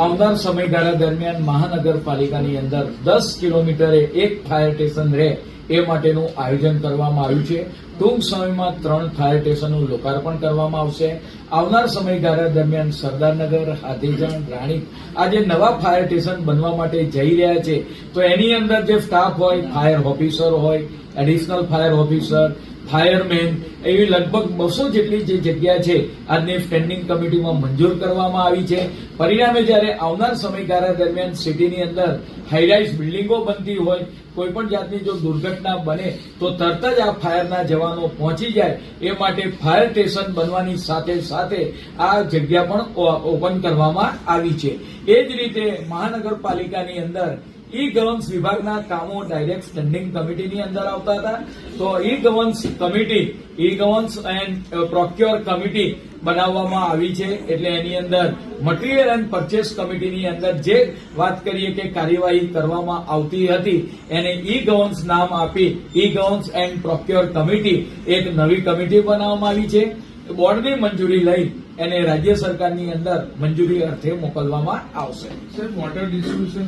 આવનાર સમયગાળા દરમિયાન મહાનગરપાલિકાની અંદર દસ કિલોમીટરે એક ફાયર સ્ટેશન રહે એ માટેનું આયોજન કરવામાં આવ્યું છે. ટૂંક સમયમાં ત્રણ ફાયર સ્ટેશનનું લોકાર્પણ કરવામાં આવશે. આવનાર સમયગાળા દરમિયાન સરદારનગર, હાથીજણ, રાણીપ આ જે નવા ફાયર સ્ટેશન બનવા માટે જઈ રહ્યા છે. તો એની અંદર જે સ્ટાફ હોય, ફાયર ઓફિસર હોય, એડિશનલ ફાયર ઓફિસર ફાયરમેન એવી લગભગ બસો જેટલી જે જગ્યા છે, આજની સ્ટેન્ડિંગ કમિટીમાં મંજૂર કરવામાં આવી છે. પરિણામે જ્યારે આવનાર સમયગાળા દરમિયાન સિટીની અંદર હાઈરાઇઝ બિલ્ડિંગો બનતી હોય કોઈ પણ જાતની જો દુર્ઘટના બને, તો તરત જ આ ફાયરના જવાનો પહોંચી જાય. એ માટે ફાયર સ્ટેશન બનવાની સાથે સાથે આ જગ્યા પણ ઓપન કરવામાં આવી છે. એ જ રીતે મહાનગરપાલિકાની અંદર ઈ ગવર્નન્સ વિભાગના કામો ડાયરેક્ટ સ્ટેન્ડિંગ કમિટીની અંદર આવતા હતા. તો e governance committee e governance and procure committee બનાવવામાં આવી છે. એટલે એની અંદર મટીરિયલ એન્ડ પરચેસ કમિટીની અંદર જે વાત કરીએ કે કાર્યવાહી કરવામાં આવતી હતી, એને ઈ ગવર્નન્સ નામ આપી e governance and procure committee એક નવી કમિટી બનાવવામાં આવી છે. બોર્ડની મંજૂરી લઈ એને રાજ્ય સરકારની અંદર મંજૂરી અર્થે મોકલવામાં આવશે. Sir water distribution